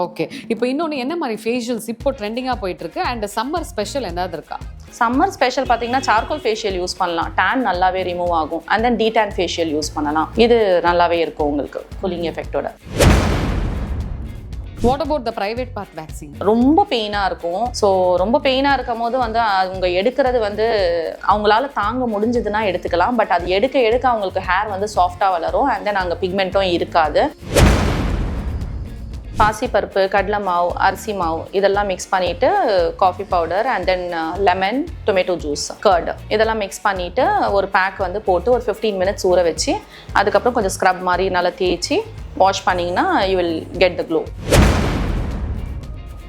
Okay இப்போ இன்னொன்று என்ன மாதிரி ஃபேஷியல்ஸ் இப்போ ட்ரெண்டிங்காக போயிட்டு இருக்கு அண்ட் சம்மர் ஸ்பெஷல் ஏதாவது இருக்கா? சம்மர் ஸ்பெஷல் பார்த்தீங்கன்னா சார்கோல் ஃபேஷியல் யூஸ் பண்ணலாம். டேன் நல்லாவே ரிமூவ் ஆகும். And then detan facial use பண்ணலாம். இது நல்லாவே இருக்கும் உங்களுக்கு cooling எஃபெக்டோட what about the private part waxing ரொம்ப பெயினாக இருக்கும். ஸோ ரொம்ப பெயினாக இருக்கும் போது வந்து அவங்க எடுக்கிறது வந்து அவங்களால தாங்க முடிஞ்சதுன்னா எடுத்துக்கலாம். பட் அது எடுக்க எடுக்க அவங்களுக்கு ஹேர் வந்து சாஃப்டாக வளரும். அண்ட் தென் அங்கே பிக்மெண்ட்டும் இருக்காது. பாசிப்பருப்பு கடலை மாவு அரிசி மாவு இதெல்லாம் மிக்ஸ் பண்ணிவிட்டு coffee powder and then lemon tomato juice curd இதெல்லாம் மிக்ஸ் பண்ணிவிட்டு ஒரு பேக் வந்து போட்டு ஒரு ஃபிஃப்டீன் மினிட்ஸ் ஊற வச்சு அதுக்கப்புறம் கொஞ்சம் ஸ்க்ரப் மாதிரி நல்லா தேய்ச்சி வாஷ் பண்ணிங்கன்னா you will get the glow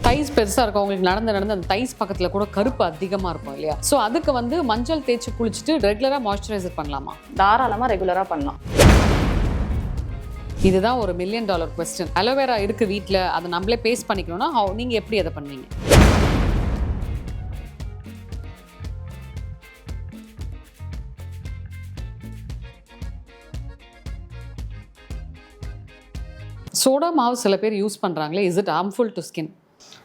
தைஸ் பெருசாக இருக்கும். உங்களுக்கு நடந்து நடந்து அந்த தைஸ் பக்கத்தில் கூட கருப்பு அதிகமாக இருக்கும் இல்லையா? ஸோ அதுக்கு வந்து மஞ்சள் தேய்ச்சி குளிச்சுட்டு ரெகுலராக மாய்ஸ்சரைசர் பண்ணலாமா? தாராளமாக ரெகுலராக பண்ணலாம். இதுதான் ஒரு மில்லியன் டாலர் கொஸ்டின் அலோவேரா இருக்கு வீட்டில் அதை நம்மளே பேஸ்ட் பண்ணிக்கணும்னா நீங்கள் நீங்க எப்படி அதை பண்ணுவீங்க? சோடா மாவு சில பேர் யூஸ் பண்ணுறாங்களே is it harmful to skin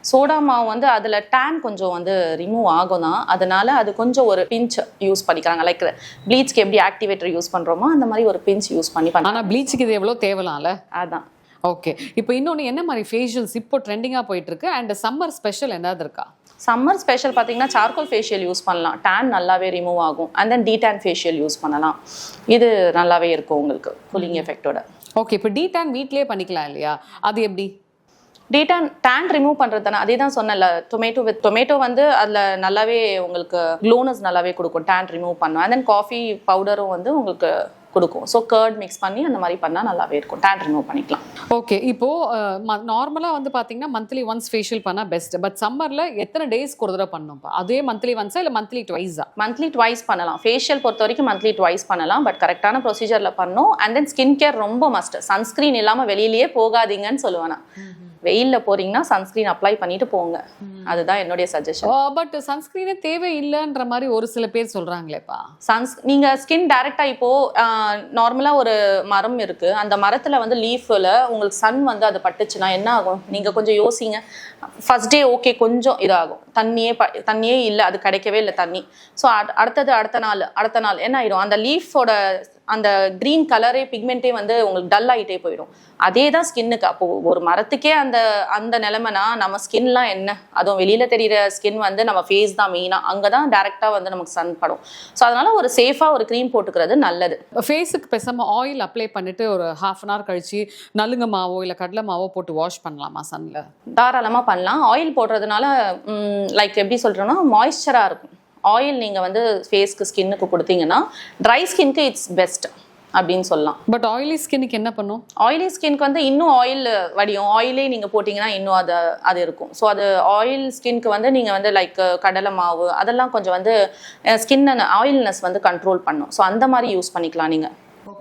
soda மாவு வந்து அதில் டேன் கொஞ்சம் வந்து ரிமூவ் ஆகும் தான் அதனால அது கொஞ்சம் ஒரு பிஞ்ச் யூஸ் பண்ணிக்கிறாங்க. லைக் ப்ளீச்க்கு எப்படி ஆக்டிவேட்டர் யூஸ் பண்ணுறோமோ அந்த மாதிரி ஒரு பிஞ்ச் யூஸ் பண்ணி பண்ண ஆனா ப்ளீச்சுக்கு இது எவ்வளோ தேவலாம்ல? அதான். ஓகே இப்போ இன்னொன்று என்ன மாதிரி ஃபேஷியல்ஸ் இப்போ ட்ரெண்டிங்காக போயிட்டு இருக்கு அண்ட் சம்மர் ஸ்பெஷல் ஏதாவது இருக்கா? சம்மர் ஸ்பெஷல் பார்த்தீங்கன்னா சார்கோல் ஃபேஷியல் யூஸ் பண்ணலாம். டேன் நல்லாவே ரிமூவ் ஆகும். And then detan facial use பண்ணலாம். இது நல்லாவே இருக்கும் உங்களுக்கு கூலிங் எஃபெக்டோட ஓகே இப்போ டீடான் வீட்லயே பண்ணிக்கலாம் இல்லையா? அது எப்படி? டீடான் டேன் ரிமூவ் பண்ணுறது தானே? அதே தான் சொன்னல டொமேட்டோ வித் டொமேட்டோ வந்து அதில் நல்லாவே உங்களுக்கு க்ளோனஸ் நல்லாவே கொடுக்கும் டேன் ரிமூவ் பண்ணும் அண்ட் தென் காஃபி பவுடரும் வந்து உங்களுக்கு கொடுக்கும். ஸோ கர்ட் மிக்ஸ் பண்ணி அந்த மாதிரி பண்ணால் நல்லாவே இருக்கும். டேன் ரிமூவ் பண்ணிக்கலாம். ஓகே இப்போ நார்மலாக வந்து பார்த்தீங்கன்னா மந்த்லி ஒன்ஸ் ஃபேஷியல் பண்ணால் பெஸ்ட் பட் சம்மரில் எத்தனை டேஸ்க்கு ஒரு தடவை பண்ணணும்ப்பா அதே மந்த்லி ஒன்ஸா இல்லை மந்த்லி ட்வைஸா மந்த்லி ட்வைஸ் பண்ணலாம். ஃபேஷியல் பொறுத்த வரைக்கும் மந்த்லி ட்வைஸ் பண்ணலாம். பட் கரெக்டான ப்ரொசீஜரில் பண்ணும். அண்ட் தென் ஸ்கின் கேர் ரொம்ப மஸ்ட் சன்ஸ்க்ரீன் இல்லாமல் வெளியிலேயே போகாதீங்கன்னு சொல்லுவேன் வெயிலில் போறீங்கன்னா சன்ஸ்க்ரீன் அப்ளை பண்ணிட்டு போங்க. அதுதான் என்னுடைய சஜஷன் பட் சன்ஸ்கிரீனே தேவை இல்லைன்ற மாதிரி ஒரு சில பேர் சொல்கிறாங்களேப்பா சன்ஸ் நீங்க ஸ்கின் டைரக்டா இப்போ நார்மலா ஒரு மரம் இருக்கு. அந்த மரத்துல வந்து லீஃப்ல உங்களுக்கு சன் வந்து அது பட்டுச்சுன்னா என்ன ஆகும்? நீங்க கொஞ்சம் யோசிங்க. ஃபர்ஸ்ட் டே ஓகே கொஞ்சம் இதாகும். தண்ணியே ப தண்ணியே இல்லை அது கிடைக்கவே இல்லை தண்ணி. ஸோ அடுத்தது அடுத்த நாள் அடுத்த நாள் என்ன ஆயிடும்? அந்த லீஃபோட அந்த க்ரீன் கலரே பிக்மெண்ட்டே வந்து உங்களுக்கு டல் ஆகிட்டே போயிடும். அதே தான் ஸ்கின்னுக்கு அப்போ ஒரு மரத்துக்கே அந்த அந்த நிலைமைனா நம்ம ஸ்கின்லாம் என்ன? அதுவும் வெளியில தெரியிற ஸ்கின் வந்து நம்ம ஃபேஸ் தான் மெயினாக அங்கே தான் டேரெக்டாக வந்து நமக்கு சன் படும். ஸோ அதனால ஒரு சேஃபாக ஒரு க்ரீம் போட்டுக்கிறது நல்லது. ஃபேஸுக்கு பேசாமல் ஆயில் அப்ளை பண்ணிட்டு ஒரு ஹாஃப் அன் ஹவர் கழிச்சு நலுங்கு மாவோ இல்லை கடலை மாவோ போட்டு வாஷ் பண்ணலாமா சன்னில் தாராளமாக பண்ணலாம். ஆயில் போடுறதுனால லைக் எப்படி சொல்கிறோன்னா மாய்ஸ்சராக இருக்கும். ஆயில் நீங்கள் வந்து ஃபேஸ்க்கு ஸ்கின்னுக்கு கொடுத்தீங்கன்னா ட்ரை ஸ்கின்க்கு இட்ஸ் பெஸ்ட் அப்படின்னு சொல்லலாம். பட் ஆயிலி ஸ்கின்னுக்கு என்ன பண்ணும்? ஆயிலி ஸ்கின்க்கு வந்து இன்னும் ஆயில் வடியும். ஆயிலே நீங்கள் போட்டிங்கன்னா இன்னும் அது அது இருக்கும். ஸோ அது ஆயில் ஸ்கின்க்கு வந்து நீங்கள் வந்து லைக் கடலை மாவு அதெல்லாம் கொஞ்சம் வந்து ஸ்கின் ஆயில்னஸ் வந்து கண்ட்ரோல் பண்ணும். ஸோ அந்த மாதிரி யூஸ் பண்ணிக்கலாம் நீங்கள்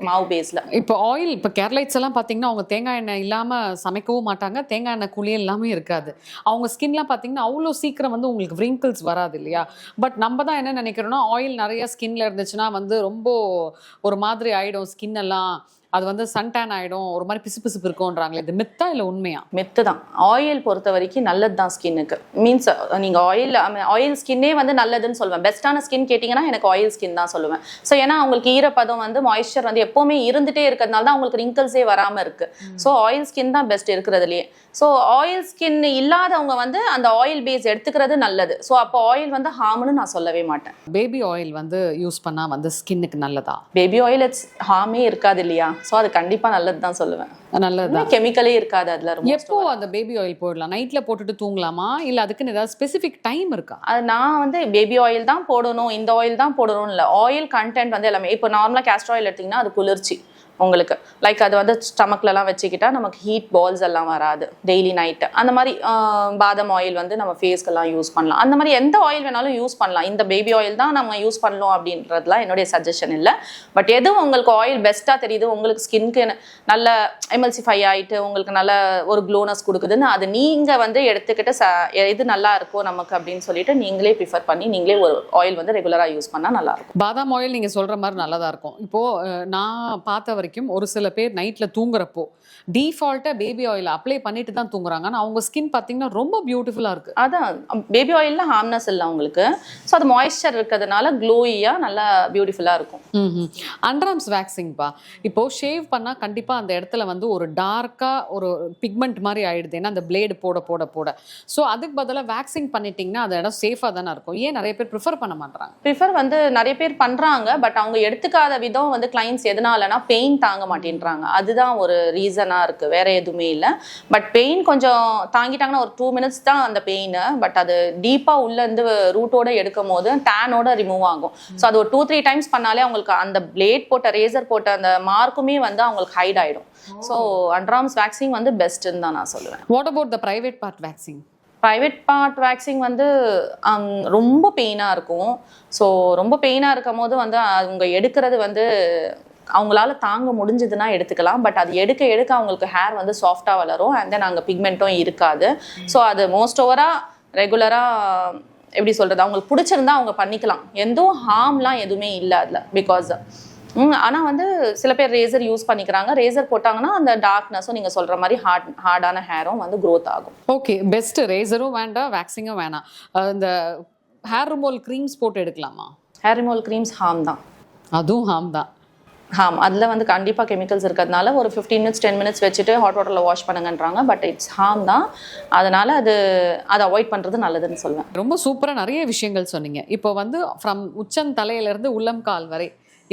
மாவு பேஸில் இப்போ ஆயில் இப்போ கேரளைட்ஸ் எல்லாம் பார்த்தீங்கன்னா அவங்க தேங்காய் எண்ணெய் இல்லாமல் சமைக்கவும் மாட்டாங்க. தேங்காய் எண்ணெய் குழி எல்லாமே இருக்காது. அவங்க ஸ்கின்லாம் பார்த்தீங்கன்னா அவ்வளோ சீக்கிரம் வந்து உங்களுக்கு ரிங்கிள்ஸ் வராது இல்லையா? பட் நம்ம தான் என்ன நினைக்கிறோன்னா ஆயில் நிறைய ஸ்கின்ல இருந்துச்சுன்னா வந்து ரொம்ப ஒரு மாதிரி ஆயிடும். ஸ்கின் எல்லாம் அது வந்து சன்டேன் ஆயிடும். ஒரு மாதிரி பிசு பிசுப்பு இருக்கும்ன்றாங்களே இது மித்தா இல்லை உண்மையா? மெத்து தான். ஆயில் பொறுத்த வரைக்கும் நல்லது தான் ஸ்கின்னுக்கு மீன்ஸ் நீங்கள் ஆயில் ஆயில் ஸ்கின்னே வந்து நல்லதுன்னு சொல்லுவேன். பெஸ்ட்டான ஸ்கின் கேட்டிங்கன்னா எனக்கு ஆயில் ஸ்கின் தான் சொல்லுவேன். ஸோ ஏன்னா அவங்களுக்கு ஈரப்பதம் வந்து மாய்ஸ்சர் வந்து எப்போவுமே இருந்துகிட்டே இருக்கிறதுனால தான் அவங்களுக்கு ரிங்கிள்ஸே வராமல் இருக்கு. ஸோ ஆயில் ஸ்கின் தான் பெஸ்ட் இருக்கிறதுலையே. ஸோ ஆயில் ஸ்கின் இல்லாதவங்க வந்து அந்த ஆயில் பேஸ் எடுத்துக்கிறது நல்லது. ஸோ அப்போ ஆயில் வந்து ஹார்ம்னு நான் சொல்லவே மாட்டேன். பேபி ஆயில் வந்து யூஸ் பண்ணா வந்து ஸ்கின்னுக்கு நல்லதா? பேபி ஆயில் இட்ஸ் ஹார்மே இருக்காது இல்லையா? ஸோ அது கண்டிப்பாக நல்லது தான் சொல்லுவேன். நல்லதுதான். கெமிக்கலே இருக்காது அதில் எப்போ அந்த பேபி ஆயில் போடலாம்? நைட்ல போட்டுட்டு தூங்கலாமா? இல்ல அதுக்குன்னு ஏதாவது ஸ்பெசிஃபிக் டைம் இருக்கா? அது நான் வந்து பேபி ஆயில் தான் போடணும் இந்த ஆயில் தான் போடணும் இல்லை. ஆயில் கண்டென்ட் வந்து எல்லாமே இப்போ நார்மலாக கேஸ்டர் ஆயில் எடுத்திங்கன்னா அது குளிர்ச்சி. உங்களுக்கு. லைக் அது வந்து ஸ்டமக்லலாம் வச்சுக்கிட்டா நமக்கு ஹீட் பால்ஸ் எல்லாம் வராது. டெய்லி நைட்டு அந்த மாதிரி பாதம் ஆயில் வந்து நம்ம ஃபேஸ்க்கெல்லாம் யூஸ் பண்ணலாம். அந்த மாதிரி எந்த ஆயில் வேணாலும் யூஸ் பண்ணலாம். இந்த பேபி ஆயில் தான் நம்ம யூஸ் பண்ணணும் அப்படின்றதுலாம் என்னுடைய சஜஷன் இல்லை. பட் எது உங்களுக்கு ஆயில் பெஸ்ட்டாக தெரியுது உங்களுக்கு ஸ்கின்க்கு நல்ல எமல்சிஃபை ஆகிட்டு உங்களுக்கு நல்ல ஒரு க்ளோனஸ் கொடுக்குதுன்னு அது நீங்கள் வந்து எடுத்துக்கிட்டு ச எது நல்லா இருக்கும் நமக்கு அப்படின்னு சொல்லிட்டு நீங்களே ப்ரிஃபர் பண்ணி நீங்களே ஒரு ஆயில் வந்து ரெகுலராக யூஸ் பண்ணால் நல்லாயிருக்கும் பாதாம் ஆயில் நீங்கள் சொல்கிற மாதிரி நல்லதா இருக்கும். இப்போது நான் பார்த்த வரைக்கும் ஒரு சில பேர் நைட்ல தூங்குறப்போ டிஃபால்ட்டாக பேபி ஆயில் அப்ளை பண்ணிட்டு தான் தூங்குறாங்க. அவங்க ஸ்கின் பார்த்தீங்கன்னா ரொம்ப பியூட்டிஃபுல்லா இருக்கு. அதான். பேபி ஆயில்ல ஹார்ம்னஸ் இல்லை உங்களுக்கு ஸோ அது மாய்ஸ்சர் இருக்கிறதுனால க்ளோயியாக நல்லா பியூட்டிஃபுல்லாக இருக்கும். அண்ட்ராம்ஸ் வேக்சிங்ப்பா இப்போ ஷேவ் பண்ணா கண்டிப்பா அந்த இடத்துல வந்து ஒரு டார்க்கா ஒரு பிக்மெண்ட் மாதிரி ஆயிடுது. ஏன்னா அந்த பிளேடு போட போட போட. ஸோ அதுக்கு பதிலா வேக்சிங் பண்ணிட்டீங்கன்னா அந்த இடம் சேஃபா தானே இருக்கும். ஏன் நிறைய பேர் ப்ரிஃபர் பண்ண மாட்டாங்க ப்ரிஃபர் வந்து நிறைய பேர் பண்றாங்க. பட் அவங்க எடுத்துக்காத விதம் வந்து கிளைண்ட்ஸ் எதனாலனா பெயின் தாங்க மாட்டேன்றாங்க. அதுதான் ஒரு ரீசனா இருக்கு. வேற எதுவுமே இல்லை. பட் பெயின் கொஞ்சம் தாங்கிட்டாங்கன்னா ஒரு டூ மினிட்ஸ் தான் அந்த பெயின் பட் அது டீப்பா உள்ள இருந்து ரூட்டோட எடுக்கும் போது டேனோட ரிமூவ் ஆகும். ஸோ அது ஒரு டூ த்ரீ டைம்ஸ் பண்ணாலே அவங்களுக்கு அந்த பிளேட் போட்ட ரேசர் போட்ட அந்த மார்க்குமே வந்து அவங்களுக்கு ஹைட் ஆயிடும். ஸோ அண்ட்ராம்ஸ் வேக்சின் வந்து பெஸ்ட்டுன்னு தான் நான் சொல்லுவேன். What about the private part waxing private part waxing வந்து ரொம்ப பெயினாக இருக்கும். ஸோ ரொம்ப பெயினாக இருக்கும் போது வந்து அவங்க எடுக்கிறது வந்து அவங்களால தாங்க முடிஞ்சதுன்னா எடுத்துக்கலாம். பட் அது எடுக்க எடுக்க அவங்களுக்கு ஹேர் வந்து சாஃப்டாக வளரும். அண்ட் தென் அங்கே பிக்மெண்ட்டும் இருக்காது. ஸோ அது மோஸ்ட் ஓவராக ரெகுலராக எப்படி சொல்கிறது அவங்களுக்கு பிடிச்சிருந்தா அவங்க பண்ணிக்கலாம். எதுவும் ஹார்ம்லாம் எதுவுமே இல்லை அதில் பிகாஸ் ஆனால் வந்து சில பேர் ரேசர் யூஸ் பண்ணிக்கிறாங்க. ரேசர் போட்டாங்கன்னா அந்த டார்க்னஸும் நீங்கள் சொல்கிற மாதிரி ஹார்ட் ஹார்டான ஹேரும் வந்து க்ரோத் ஆகும். ஓகே பெஸ்ட் ரேசரும் வேண்டாம் வேக்சிங்கும் வேணாம். இந்த ஹேர் ரிமூவல் க்ரீம்ஸ் போட்டு எடுக்கலாமா? ஹேர் ரிமூவல் க்ரீம்ஸ் ஹார்ம் தான். அதுவும் ஹாம் தான். ஹாம் அதில் வந்து கண்டிப்பாக கெமிக்கல்ஸ் இருக்கிறதுனால ஒரு ஃபிஃப்டீன் மினிட்ஸ் டென் மினிட்ஸ் வச்சுட்டு ஹாட் வாட்டரில் வாஷ் பண்ணுங்கன்றாங்க. பட் இட்ஸ் ஹார்ம் தான். அதனால் அது அதை அவாய்ட் பண்ணுறது நல்லதுன்னு சொல்லுவேன் ரொம்ப சூப்பராக நிறைய விஷயங்கள் சொன்னீங்க. இப்போ வந்து ஃப்ரம் உச்சம் தலையிலேருந்து உள்ளம் கால் வரை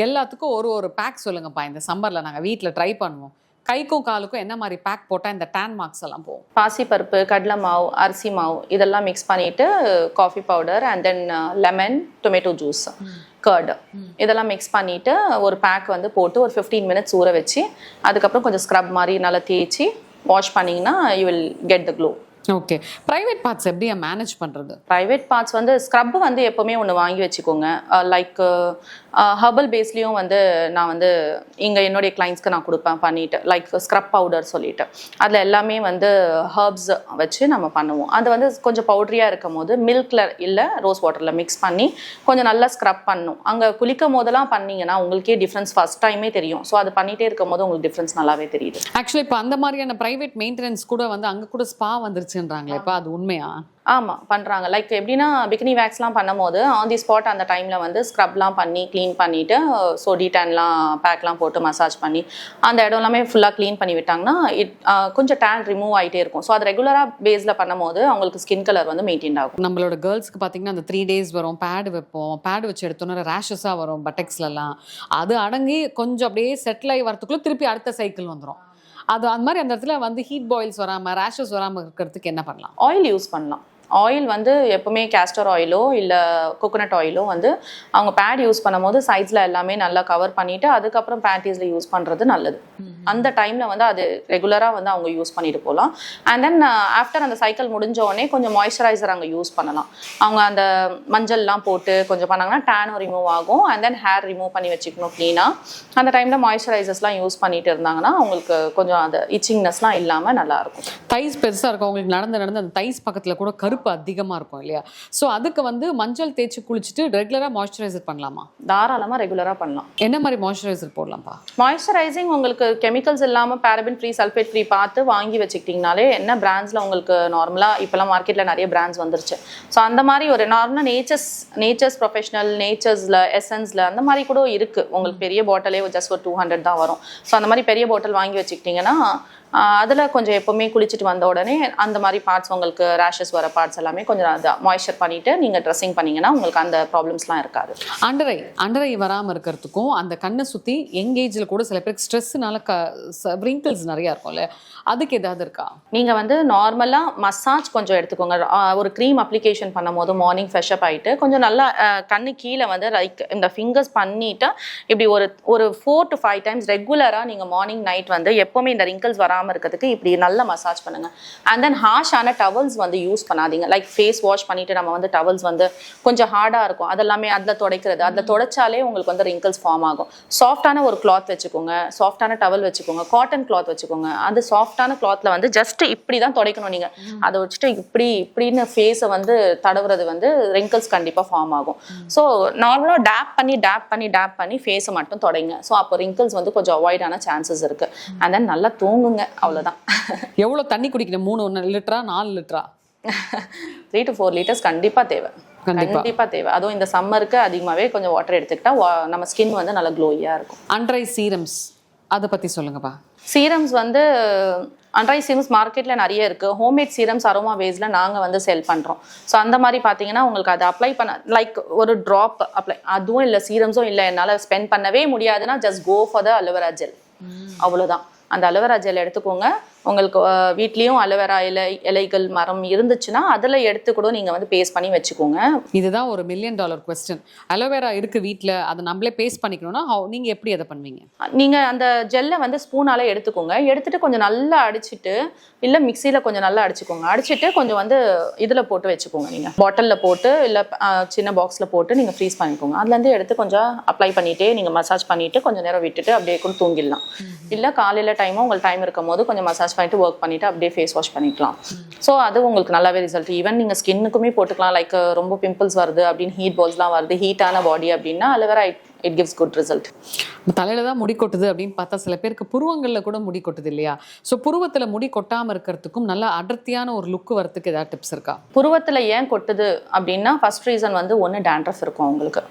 எல்லாத்துக்கும் ஒரு ஒரு பேக் சொல்லுங்கப்பா. இந்த சம்மரில் நாங்கள் வீட்டில் ட்ரை பண்ணுவோம். கைக்கும் காலுக்கும் என்ன மாதிரி பேக் போட்டா இந்த டேன் மார்க்ஸ் எல்லாம் போகும்? பாசிப்பருப்பு கடலை மாவு அரிசி மாவு இதெல்லாம் மிக்ஸ் பண்ணிவிட்டு coffee powder and then lemon tomato juice curd இதெல்லாம் மிக்ஸ் பண்ணிவிட்டு ஒரு பேக் வந்து போட்டு ஒரு ஃபிஃப்டீன் மினிட்ஸ் ஊற வச்சு அதுக்கப்புறம் கொஞ்சம் ஸ்க்ரப் மாதிரி நல்லா தேய்ச்சி வாஷ் பண்ணிங்கன்னா you will get the glow okay private parts எப்படியா மேனேஜ் பண்றது? ப்ரைவேட் பார்ட்ஸ் வந்து ஸ்க்ரப் வந்து எப்போவுமே ஒன்று வாங்கி வச்சுக்கோங்க. லைக் ஹர்பல் பேஸ்லேயும் வந்து நான் வந்து இங்கே என்னுடைய கிளைண்ட்ஸ்க்கு நான் கொடுப்பேன் பண்ணிட்டு லைக் ஸ்க்ரப் பவுடர் சொல்லிட்டு. அதில் எல்லாமே வந்து ஹர்ப்ஸ் வச்சு நம்ம பண்ணுவோம். அது வந்து கொஞ்சம் பவுட்ரியாக இருக்கும் போது மில்கில் இல்லை ரோஸ் வாட்டரில் மிக்ஸ் பண்ணி கொஞ்சம் நல்லா ஸ்க்ரப் பண்ணும். அங்கே குளிக்கும் போதெல்லாம் பண்ணீங்கன்னா உங்களுக்கே டிஃப்ரென்ஸ் ஃபஸ்ட் டைமே தெரியும். ஸோ அது பண்ணிகிட்டே இருக்கும் போது உங்களுக்கு டிஃப்ரென்ஸ் நல்லாவே தெரியுது. ஆக்சுவலி இப்போ அந்த மாதிரியான பிரைவேட் மெயின்டெனன்ஸ் கூட வந்து அங்க கூட ஸ்பா வந்துருச்சுன்றாங்களே இப்போ அது உண்மையா? ஆமாம் பண்ணுறாங்க லைக் எப்படின்னா பிகினி வேக்ஸ்லாம் பண்ணும்போது ஆன் தி ஸ்பாட் அந்த டைமில் வந்து ஸ்க்ரப்லாம் பண்ணி க்ளீன் பண்ணிவிட்டு சோடி டேன்லாம் பேக்லாம் போட்டு மசாஜ் பண்ணி அந்த இடம் எல்லாமே ஃபுல்லாக க்ளீன் பண்ணி விட்டாங்கன்னா இட் கொஞ்சம் டேன் ரிமூவ் ஆகிட்டே இருக்கும். ஸோ அது ரெகுலராக பேஸில் பண்ணும்போது அவங்களுக்கு ஸ்கின் கலர் வந்து மெயின்டைன் ஆகும். நம்மளோட கேர்ள்ஸ்க்கு பார்த்தீங்கன்னா அந்த த்ரீ டேஸ் வரும் பேடு வைப்போம். பேடு வச்சு எடுத்தோன்னா ரேஷஸாக வரும் பட்டெக்ஸ்லலாம் அது அடங்கி கொஞ்சம் அப்படியே செட்டில் ஆகி வரத்துக்குள்ள திருப்பி அடுத்த சைக்கிள் வந்துடும் அது அந்த மாதிரி அந்த இடத்துல வந்து ஹீட் பாயில்ஸ் வராமல் ரேஷஸ் வராமல் இருக்கிறதுக்கு என்ன பண்ணலாம்? ஆயில் யூஸ் பண்ணலாம். ஆயில் வந்து எப்பவுமே கேஸ்டர் ஆயிலோ இல்லை கோகோனட் ஆயிலோ வந்து அவங்க பேட் யூஸ் பண்ணும்போது சைட்ஸில் எல்லாமே நல்லா கவர் பண்ணிவிட்டு அதுக்கப்புறம் பேண்டீஸில் யூஸ் பண்ணுறது நல்லது. அந்த டைமில் வந்து அது ரெகுலராக வந்து அவங்க யூஸ் பண்ணிட்டு போகலாம். அண்ட் தென் ஆஃப்டர் அந்த சைக்கிள் முடிஞ்ச உடனே கொஞ்சம் மாய்ஸ்சரைசர் அங்கே யூஸ் பண்ணலாம். அவங்க அந்த மஞ்சள்லாம் போட்டு கொஞ்சம் பண்ணாங்கன்னா டேனும் ரிமூவ் ஆகும். அண்ட் தென் ஹேர் ரிமூவ் பண்ணி வச்சுக்கணும் க்ளீனாக அந்த டைமில் மாய்ஸ்சரைசர்ஸ்லாம் யூஸ் பண்ணிட்டு இருந்தாங்கன்னா அவங்களுக்கு கொஞ்சம் அந்த இச்சிங்னஸ்லாம் இல்லாமல் நல்லாயிருக்கும் தைஸ் பெருசாக இருக்கும். அவங்களுக்கு நடந்து நடந்து அந்த தைஸ் பக்கத்தில் கூட கருப்பு அதிகமாக இருக்கும் இல்லையா? ஸோ அதுக்கு வந்து மஞ்சள் தேய்ச்சி குளிச்சுட்டு ரெகுலராக மாய்ஸ்சரைசர் பண்ணலாமா? தாராளமாக ரெகுலராக பண்ணலாம். என்ன மாதிரி மாய்ஸ்சரைசர் போடலாம்ப்பா? மாய்ஸ்சரைசிங் உங்களுக்கு கெமிக்கல்ஸ் இல்லாமல் பேரபின் ஃப்ரீ சல்ஃபேட் ஃப்ரீ பார்த்து வாங்கி வச்சுக்கிட்டிங்கனாலே என்ன பிராண்ட்ஸில் உங்களுக்கு நார்மலாக இப்போலாம் மார்க்கெட்டில் நிறைய பிராண்ட்ஸ் வந்துருச்சு. ஸோ அந்த மாதிரி ஒரு நார்மலாக நேச்சர்ஸ் நேச்சர்ஸ் ப்ரொஃபஷனல் நேச்சர்ஸில் எசன்ஸில் அந்த மாதிரி கூட இருக்குது உங்களுக்கு பெரிய பாட்டிலே ஜஸ்ட் ஒரு டூ ஹண்ட்ரட் தான் வரும். ஸோ அந்த மாதிரி பெரிய பாட்டில் வாங்கி வச்சுக்கிட்டிங்கன்னா அதில் கொஞ்சம் எப்போவுமே குளிச்சுட்டு வந்த உடனே அந்த மாதிரி பார்ட்ஸ் உங்களுக்கு ரேஷஸ் வர பார்ட்ஸ் எல்லாமே கொஞ்சம் அதை மாய்ஸ்சர் பண்ணிவிட்டு நீங்கள் ட்ரெஸ்ஸிங் பண்ணிங்கன்னா உங்களுக்கு அந்த ப்ராப்ளம்ஸ்லாம் இருக்காது. அண்டரை அண்டரை வராமல் இருக்கிறதுக்கும் அந்த கண்ணை சுற்றி எங்கேஜில் கூட சில பேருக்கு ஸ்ட்ரெஸ்ஸுனால க ரிங்கிள்ஸ் நிறையா இருக்கும்ல அதுக்கு ஏதாவது இருக்கா? நீங்கள் வந்து நார்மலாக மசாஜ் கொஞ்சம் எடுத்துக்கோங்க. ஒரு க்ரீம் அப்ளிகேஷன் பண்ணும்போது மார்னிங் ஃப்ரெஷ்அப் ஆகிட்டு கொஞ்சம் நல்லா கண்ணு கீழே வந்து லைக் இந்த ஃபிங்கர்ஸ் பண்ணிட்டு இப்படி ஒரு ஒரு ஃபோர் டு ஃபைவ் டைம்ஸ் ரெகுலராக நீங்கள் மார்னிங் நைட் வந்து எப்போவுமே இந்த ரிங்கிள்ஸ் வராமல் வராமல் இருக்கிறதுக்கு இப்படி நல்லா மசாஜ் பண்ணுங்க. அண்ட் தென் ஹாஷான டவல்ஸ் வந்து யூஸ் பண்ணாதீங்க. லைக் ஃபேஸ் வாஷ் பண்ணிட்டு நம்ம வந்து டவல்ஸ் வந்து கொஞ்சம் ஹார்டாக இருக்கும். அதெல்லாமே அதில் துடைக்கிறது. அதில் துடைச்சாலே உங்களுக்கு வந்து ரிங்கிள்ஸ் ஃபார்ம் ஆகும். சாஃப்டான ஒரு கிளாத் வச்சுக்கோங்க. சாஃப்டான டவல் வச்சுக்கோங்க. காட்டன் கிளாத் வச்சுக்கோங்க. அந்த சாஃப்டான கிளாத்ல வந்து ஜஸ்ட் இப்படி தான் துடைக்கணும் நீங்க. அதை வச்சுட்டு இப்படி இப்படின்னு ஃபேஸை வந்து தடவுறது வந்து ரிங்கிள்ஸ் கண்டிப்பாக ஃபார்ம் ஆகும். ஸோ நார்மலாக டேப் பண்ணி டேப் பண்ணி டேப் பண்ணி ஃபேஸை மட்டும் தொடங்க. ஸோ அப்போ ரிங்கிள்ஸ் வந்து கொஞ்சம் அவாய்ட் ஆன சான்சஸ் இருக்கு. அண்ட் தென் நல்லா தூங்குங்க. அவ்வளோதான் எவ்வளோ தண்ணி குடிக்கணும்? மூணு ஒன்று லிட்டரா நாலு லிட்டரா? த்ரீ டு ஃபோர் லிட்டர்ஸ் கண்டிப்பா தேவை. கண்டிப்பா. தேவை. அதுவும் இந்த சம்மருக்கு அதிகமாகவே கொஞ்சம் வாட்டர் எடுத்துக்கிட்டா நம்ம ஸ்கின் வந்து நல்லா க்ளோயியாக இருக்கும். அண்ட்ரை சீரம்ஸ் அதை பற்றி சொல்லுங்கப்பா. சீரம்ஸ் வந்து அண்ட்ரை சீரம்ஸ் மார்க்கெட்டில் நிறைய இருக்குது ஹோம்மேட் சீரம்ஸ் அரோமா வேஸில் நாங்கள் வந்து செல் பண்ணுறோம் ஸோ அந்த மாதிரி பார்த்தீங்கன்னா உங்களுக்கு அதை அப்ளை பண்ண லைக் ஒரு ட்ராப் அப்ளை அதுவும் இல்லை சீரம்ஸும் இல்லை. என்னால் ஸ்பெண்ட் பண்ணவே முடியாதுன்னா just go for the aloe vera gel அவ்வளோதான் அந்த அலோவேரா ஜெல் எடுத்துக்கோங்க. உங்களுக்கு வீட்லேயும் அலோவேரா இலை இலைகள் மரம் இருந்துச்சுன்னா அதில் எடுத்து கூட நீங்கள் வந்து பேஸ்ட் பண்ணி வச்சுக்கோங்க. இதுதான் ஒரு மில்லியன் டாலர் கொஸ்டின் அலோவேரா இருக்கு வீட்டில் அதை நம்மளே பேஸ்ட் பண்ணிக்கணும்னா how- நீங்க எப்படி அதை பண்ணுவீங்க? நீங்கள் அந்த ஜெல்லை வந்து ஸ்பூனால எடுத்துக்கோங்க. எடுத்துட்டு கொஞ்சம் நல்லா அடிச்சிட்டு இல்லை மிக்சியில் கொஞ்சம் நல்லா அடிச்சுக்கோங்க. அடிச்சிட்டு கொஞ்சம் வந்து இதில் போட்டு வச்சுக்கோங்க நீங்கள் பாட்டிலில் போட்டு இல்லை சின்ன பாக்ஸில் போட்டு நீங்கள் ஃப்ரீஸ் பண்ணிக்கோங்க. அதுலேருந்து எடுத்து கொஞ்சம் அப்ளை பண்ணிட்டே நீங்கள் மசாஜ் பண்ணிட்டு கொஞ்சம் நேரம் விட்டுட்டு அப்படியே கூட தூங்கிடலாம். இல்லை காலையில் டைமும் உங்களுக்கு டைம் இருக்கும் போது கொஞ்சம் மசாஜ் பண்ணிட்டு ஒர்க் பண்ணிட்டு அப்படியே ஃபேஸ் வாஷ் பண்ணிக்கலாம். ஸோ அது உங்களுக்கு நல்லாவே ரிசல்ட் ஈவன் நீங்கள் ஸ்கின்னுக்குமே போட்டுக்கலாம். லைக் ரொம்ப பிம்பிள்ஸ் வருது அப்படின்னு ஹீட் பால்ஸ்லாம் வருது. ஹீட்டான பாடி அப்படின்னா aloe vera it gives good result தலையில தான் முடி கொட்டுது அப்படின்னு பார்த்தா சில பேருக்கு புருவங்கள்ல கூட முடி கொட்டுது இல்லையா? ஸோ புருவத்துல முடி கொட்டாம இருக்கிறதுக்கும் நல்ல அடர்த்தியான ஒரு லுக் வரதுக்கு ஏதாவது டிப்ஸ் இருக்கா? புருவத்தில் ஏன் கொட்டுது அப்படின்னா ஃபர்ஸ்ட் ரீசன் வந்து ஒன்று டேண்ட்ரஃப் இருக்கும் அவங்களுக்கு.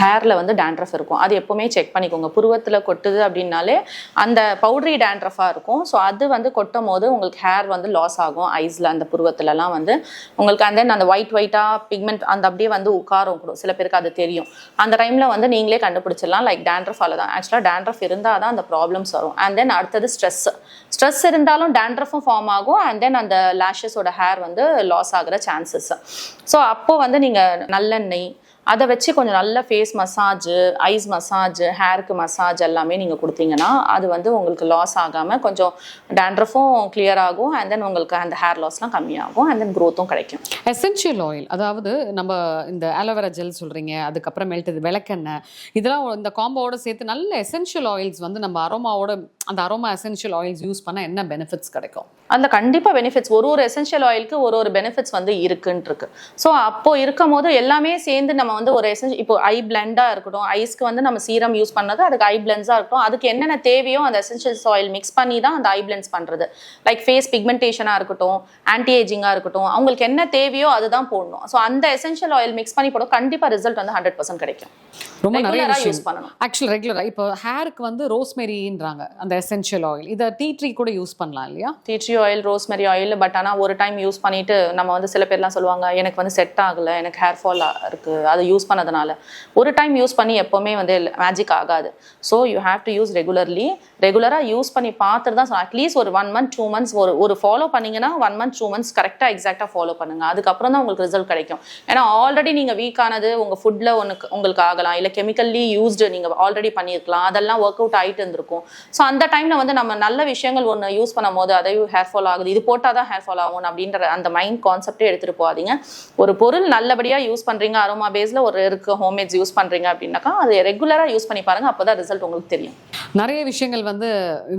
ஹேரில் வந்து டேண்ட்ரஃப் இருக்கும். அது எப்போவுமே செக் பண்ணிக்கோங்க. புருவத்தில் கொட்டுது அப்படின்னாலே அந்த பவுட்ரி டேண்ட்ரஃபாக இருக்கும். ஸோ அது வந்து கொட்டும் போது உங்களுக்கு ஹேர் வந்து லாஸ் ஆகும். ஐஸில் அந்த புருவத்துலலாம் வந்து. உங்களுக்கு அந்த அந்த ஒயிட் ஒயிட்டாக பிக்மெண்ட் அந்த அப்படியே வந்து உட்காரும் கூட. சில பேருக்கு அது தெரியும். அந்த டைமில் வந்து நீங்களே கண்டுபிடிச்சிடலாம். லைக் டேண்ட்ரஃபால் தான் ஆக்சுவலாக டேண்ட்ரஃப் இருந்தால் தான் அந்த ப்ராப்ளம்ஸ் வரும். அண்ட் தென் அடுத்தது ஸ்ட்ரெஸ் ஸ்ட்ரெஸ் இருந்தாலும் டேண்ட்ரஃபும் ஃபார்ம் ஆகும். அண்ட் தென் அந்த லேஷஸோட ஹேர் வந்து லாஸ் ஆகிற சான்சஸ் ஸோ அப்போது வந்து நீங்கள் நல்லெண்ணெய் அதை வச்சு கொஞ்சம் நல்ல ஃபேஸ் மசாஜ் ஐஸ் மசாஜ் ஹேருக்கு மசாஜ் எல்லாமே நீங்கள் கொடுத்தீங்கன்னா அது வந்து உங்களுக்கு லாஸ் ஆகாமல் கொஞ்சம் டேண்ட்ரஃபும் கிளியர் ஆகும். அண்ட் தென் உங்களுக்கு அந்த ஹேர் லாஸ்லாம் கம்மியாகும். அண்ட் தென் க்ரோத்தும் கிடைக்கும். எசென்ஷியல் ஆயில் அதாவது நம்ம இந்த அலோவேரா ஜெல் சொல்றீங்க அதுக்கப்புறமேல்ட்டு இது விளக்கெண்ணெய் இதெல்லாம் இந்த காம்போவோட சேர்த்து நல்ல எசென்ஷியல் ஆயில்ஸ் வந்து நம்ம அரோமாவோட அந்த அரோமா எசென்ஷியல் ஆயில்ஸ் யூஸ் பண்ணா என்ன பெனிஃபிட்ஸ் கிடைக்கும்? அதில் கண்டிப்பாக பெனிஃபிட்ஸ் ஒரு ஒரு எசென்ஷியல் ஆயிலுக்கு ஒரு ஒரு பெனிஃபிட்ஸ் வந்து இருக்குன்ட்டு இருக்கு ஸோ அப்போ இருக்கும் போது எல்லாமே சேர்ந்து நம்ம வந்து ஒரு எசென்ஷ் இப்போ ஐ பிளெண்டாக இருக்கட்டும் ஐஸ்க்கு வந்து நம்ம சீரம் யூஸ் பண்ணது அதுக்கு ஐ பிளென்ஸாக இருக்கட்டும் அதுக்கு என்னென்ன தேவையோ அந்த எசென்ஷியல்ஸ் ஆயில் மிக்ஸ் பண்ணி தான் அந்த ஐ பிளென்ஸ் பண்ணுறது லைக் ஃபேஸ் பிக்மெண்டேஷனாக இருக்கட்டும் ஆன்டி ஏஜிங்காக இருக்கட்டும் அவங்களுக்கு என்ன தேவையோ அதுதான் போடணும். ஸோ அந்த எசென்ஷியல் ஆயில் மிக்ஸ் பண்ணி போட கண்டிப்பாக ரிசல்ட் வந்து ஹண்ட்ரட் பர்சன்ட் கிடைக்கும். ரொம்ப நிறைய ரெகுலராக யூஸ் பண்ணணும். ஆக்சுவல் ரெகுலரா இப்போ ஹேருக்கு வந்து ரோஸ்மெரின்றாங்க அந்த எசென்ஷியல் ஆயில் இதை டீ ட்ரீ கூட யூஸ் பண்ணலாம் இல்லையா? Tea tree oil rosemary oil but ஆனால் ஒரு டைம் யூஸ் பண்ணிட்டு நம்ம வந்து சில பேர்லாம் சொல்லுவாங்க எனக்கு வந்து செட் ஆகலை எனக்கு ஹேர் ஃபால் இருக்கு அதை யூஸ் பண்ணதுனால. ஒரு டைம் யூஸ் பண்ணி எப்போவுமே வந்து மேஜிக் ஆகாது. So you have to use regularly ரெகுலராக யூஸ் பண்ணி பார்த்துட்டு தான் அட்லீஸ்ட் ஒரு ஒன் மந்த் டூ மந்த்ஸ் ஒரு ஒரு ஃபாலோ பண்ணீங்கன்னா ஒன் மந்த் டூ மந்த்ஸ் கரெக்டாக எக்ஸாக்டாக ஃபாலோ பண்ணுங்க. அதுக்கப்புறம் தான் உங்களுக்கு ரிசல்ட் கிடைக்கும். ஏன்னா ஆல்ரெடி நீங்கள் வீக்கானது உங்கள் ஃபுட்டில் ஒன்று உங்களுக்கு ஆகலாம். இல்லை கெமிக்கல்லி யூஸ்டு நீங்கள் ஆல்ரெடி பண்ணியிருக்கலாம். அதெல்லாம் ஒர்க் அவுட் ஆகிட்டு இருந்திருக்கும். ஸோ அந்த டைமில் வந்து நம்ம நல்ல விஷயங்கள் ஒன்று யூஸ் பண்ணும் போது அதையும் ஹேர் ஃபால் ஆகுது. இது போட்டால் தான் ஹேர் ஃபால் ஆகும் அப்படின்ற அந்த மைண்ட் கான்செப்டே எடுத்துகிட்டு போகாதீங்க. ஒரு பொருள் நல்லபடியாக யூஸ் பண்ணுறீங்க அரோமா பேஸில் ஒரு இருக்கு ஹோம்மேட்ஸ் யூஸ் பண்ணுறீங்க அப்படின்னாக்கா அது ரெகுலராக யூஸ் பண்ணி பாருங்க அப்போ தான் ரிசல்ட் உங்களுக்கு தெரியும். நிறைய விஷயங்கள் வந்து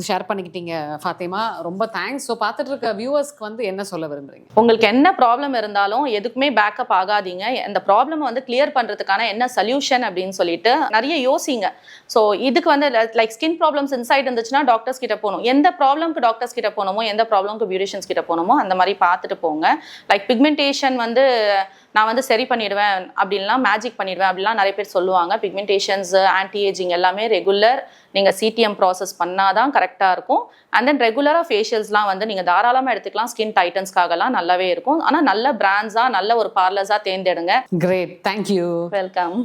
ஷேர் பண்ணிக்கிட்டீங்க ஃபாத்திமா. ரொம்ப தேங்க்ஸ் ஸோ பார்த்துட்டு இருக்க வியூவர்ஸ்க்கு வந்து என்ன சொல்ல விரும்புறீங்க? உங்களுக்கு என்ன ப்ராப்ளம் இருந்தாலும் எதுக்குமே பேக்கப் ஆகாதீங்க. அந்த ப்ராப்ளம் வந்து கிளியர் பண்றதுக்கான என்ன சொல்யூஷன் அப்படின்னு சொல்லிட்டு நிறைய யோசிங்க. ஸோ இதுக்கு வந்து லைக் ஸ்கின் ப்ராப்ளம்ஸ் இன்சைட் இருந்துச்சுன்னா டாக்டர்ஸ் கிட்ட போகணும். எந்த ப்ராப்ளம்க்கு டாக்டர்ஸ் கிட்ட போகணுமோ எந்த ப்ராப்ளம்க்கு பியூட்டிஷியன்ஸ் கிட்ட போகணுமோ அந்த மாதிரி பார்த்துட்டு போங்க. லைக் பிக்மெண்டேஷன் வந்து நான் வந்து சரி பண்ணிடுவேன் அப்படின்லாம் மேஜிக் பண்ணிடுவேன் அப்படிலாம் நிறைய பேர் சொல்லுவாங்க. பிக்மெண்டேஷன்ஸ் ஆன்டி ஏஜிங் எல்லாமே ரெகுலர் நீங்கள் சிடிஎம் ப்ராசஸ் பண்ணாதான் கரெக்டாக இருக்கும். அண்ட் தென் ரெகுலராக ஃபேஷியல்ஸ்லாம் வந்து நீங்கள் தாராளமாக எடுத்துக்கலாம். ஸ்கின் டைட்டன்ஸ்க்காகலாம் நல்லாவே இருக்கும். ஆனால் நல்ல பிராண்ட்ஸாக நல்ல ஒரு பார்லர்ஸாக தேர்ந்தெடுங்க. Great thank you welcome